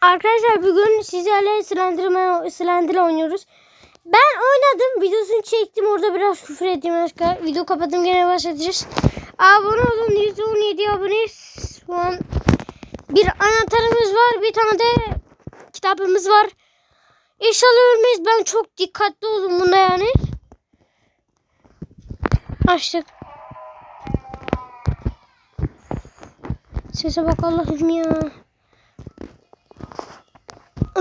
Arkadaşlar bugün sizlerle Slenderman, Slender oynuyoruz. Ben oynadım. Videosunu çektim. Orada biraz küfür ettim. Başka. Video kapattım. Gene başlatacağız. Abone olun. 117 aboneyiz. Şu an bir anahtarımız var. Bir tane de kitabımız var. İnşallah ölmeyiz. Ben çok dikkatli oldum bunda yani. Açtık. Sese bak Allah'ım ya.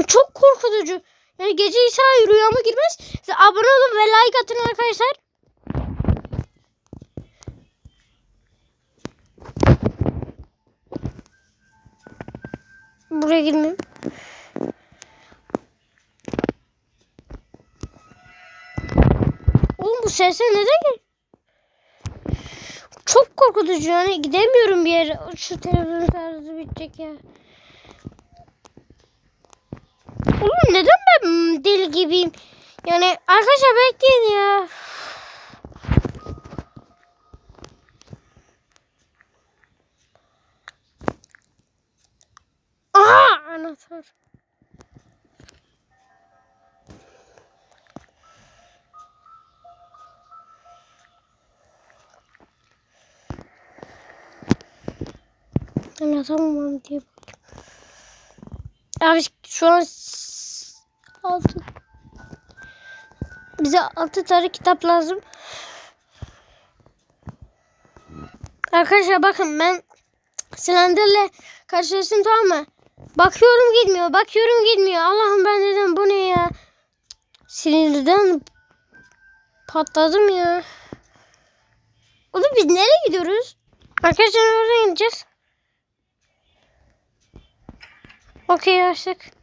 Çok korkutucu. Yani gece ise rüyama girmez. Size abone olun ve like atın arkadaşlar. Buraya girmeyeyim. Oğlum bu sesler neden gel? Çok korkutucu yani gidemiyorum bir yere. Şu televizyon şarjı bitecek ya. Oğlum neden ben deli gibiyim? Yani arkadaşlar bekleyin ya. Aha anahtar. Anlatamam diye. Abi şu an altı bize altı tane kitap lazım. Arkadaşlar bakın ben Slender'le karşılaştım tamam mı? Bakıyorum gitmiyor, bakıyorum gitmiyor. Allah'ım ben dedim bu ne ya? Sinirden patladım ya. Oğlum biz nereye gidiyoruz? Arkadaşlar oraya gideceğiz. Okey açtık.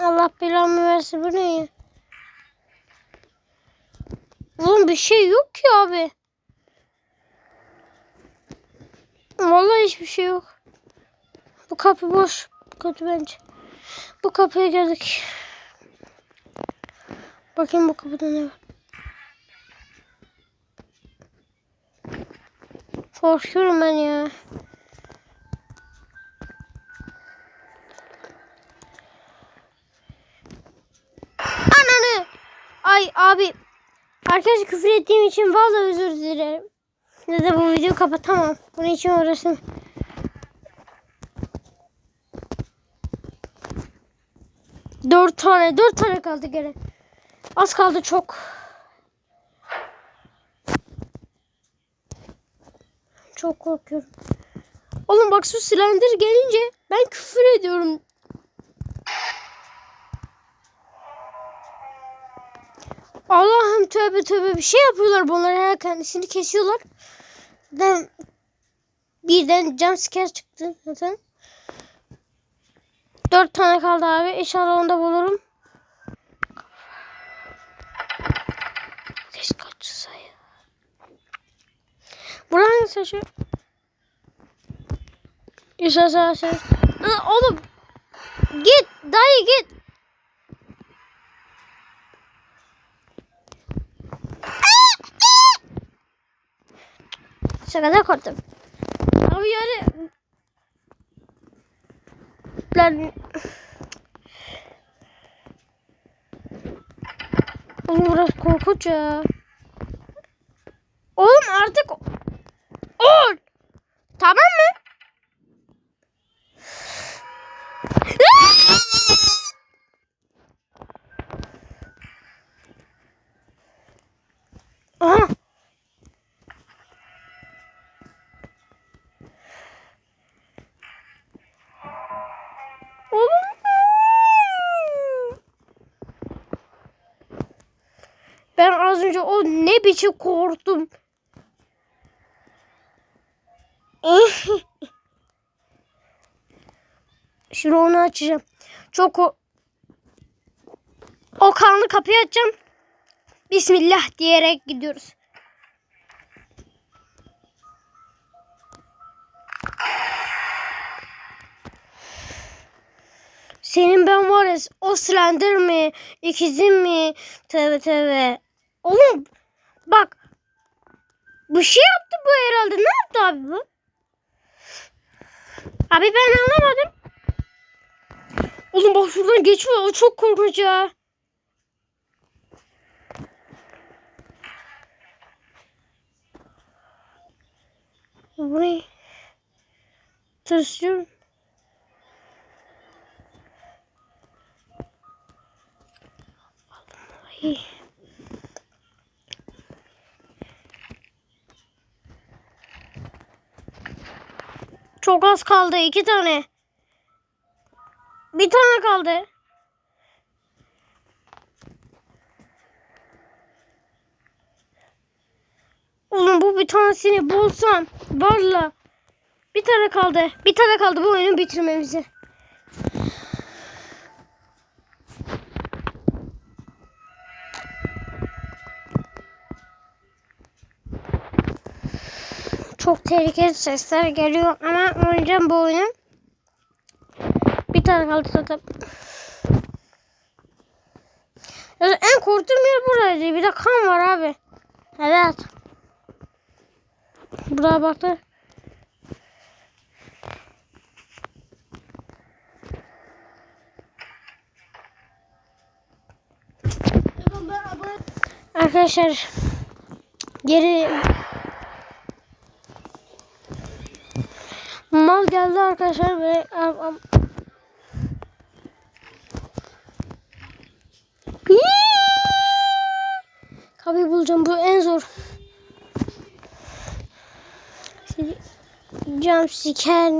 Allah belamı versin bu ne ya? Oğlum bir şey yok ki abi. Vallahi hiçbir şey yok. Bu kapı boş. Kötü bence. Bu kapıya geldik. Bakayım bu kapıda ne var. Korkuyorum ben ya. Arkadaşlar küfür ettiğim için vallahi özür dilerim. Ya da bu videoyu kapatamam. Bunun için uğraştım. Dört tane, dört tane kaldı gene. Az kaldı çok. Çok korkuyorum. Oğlum bak şu silindir gelince ben küfür ediyorum. Allah'ım tövbe tövbe bir şey yapıyorlar bunlar her kendisini kesiyorlar. Birden, birden jump scare çıktı zaten. Dört tane kaldı abi. İnşallah onu da bulurum. Ses kaçsa ya. Buranın sesi. İnşallah. Aa, Oğlum. Git dayı git. Şakada korktum. Abi yani Lan Oğlum burası korkunç ya. Oğlum artık Ol. Tamam mı? Ben az önce o ne biçim korktum. Şimdi onu açacağım. Çok o o kanlı kapıyı açacağım. Bismillah diyerek gidiyoruz. Senin ben var ya o Slender mi? ikizin mi? Tövbe tövbe. Oğlum bak. Bir şey yaptı bu herhalde. Ne yaptı abi bu? Abi ben anlamadım. Allah şuradan geçiyor. O çok korkunç ya. Bu ne? Tırsıyorum. Ay. Çok az kaldı. iki tane. Bir tane kaldı. Oğlum bu bir tanesini bulsam. Valla. Bir tane kaldı. Bir tane kaldı bu oyunu bitirmemize. Çok tehlikeli sesler geliyor ama oynayacağım bu oyunu. Bir tane kaldı zaten. En korktuğum yer buraydı. Bir de kan var abi. Evet. Buraya baktı. Arkadaşlar geri geldi arkadaşlar ve am- am- Kapıyı bulacağım bu en zor. Cam siker,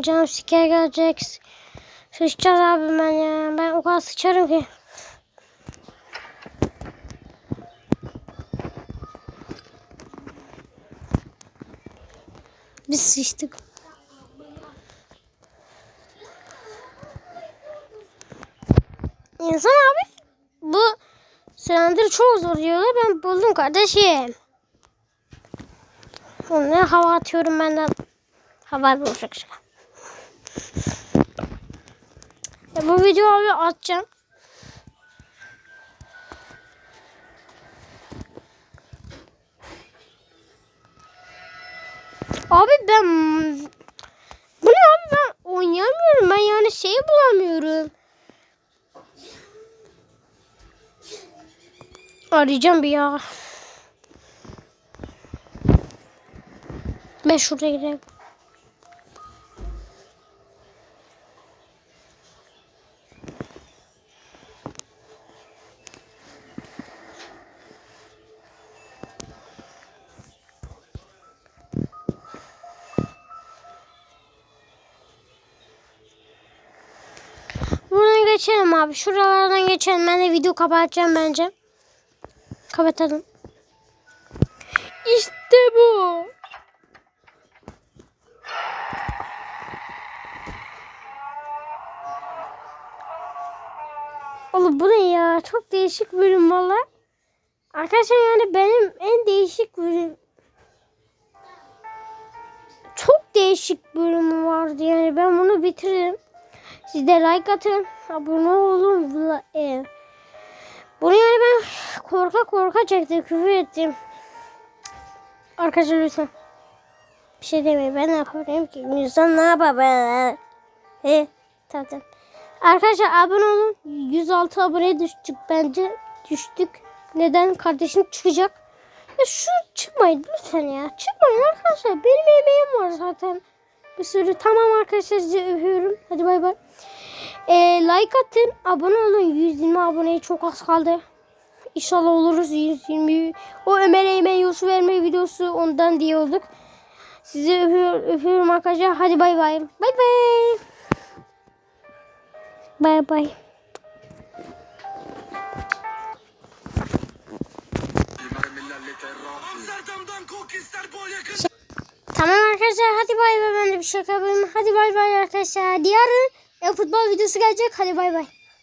cam siker gelecek. Sıçacağız abi ben ya. Ben o kadar sıçarım ki. Biz sıçtık. İnsan abi bu Slender çok zor diyorlar. Ben buldum kardeşim. Ne hava atıyorum benden. Hava bulacak şey. Ya bu videoyu atacağım. Abi ben Arayacağım bir ya. Ben şuraya gireyim. Buradan geçelim abi. Şuralardan geçelim. Ben de video kapatacağım bence. Kapatalım. İşte bu. Oğlum bu ne ya? Çok değişik bölüm valla. Arkadaşlar yani benim en değişik bölüm. Çok değişik bölümü vardı yani ben bunu bitiririm. Siz de like atın. Abone olun. E. Bunu yani ben korka korka çektim. Küfür ettim. Arkadaşlar lütfen. Bir şey demeyin. Ben ne yapabilirim ki? İnsan ne yapabilir? He, tamam tamam. Arkadaşlar abone olun. 106 abone düştük bence. Düştük. Neden? Kardeşim çıkacak. Ya şu çıkmayın lütfen ya. Çıkmayın arkadaşlar. Benim emeğim var zaten. Bir sürü. Tamam arkadaşlar sizi öpüyorum. Hadi bay bay. Ee, like atın. Abone olun. 120 aboneye çok az kaldı. İnşallah oluruz 120. O Ömer Eymen Yusuf verme videosu ondan diye olduk. Sizi öpüyor, öpüyorum arkadaşlar. Hadi bay bay. Bay bay. Bay bay. Tamam arkadaşlar hadi bay bay ben de bir şaka yapayım. Hadi bay bay arkadaşlar. Yarın e, futbol videosu gelecek. Hadi bay bay.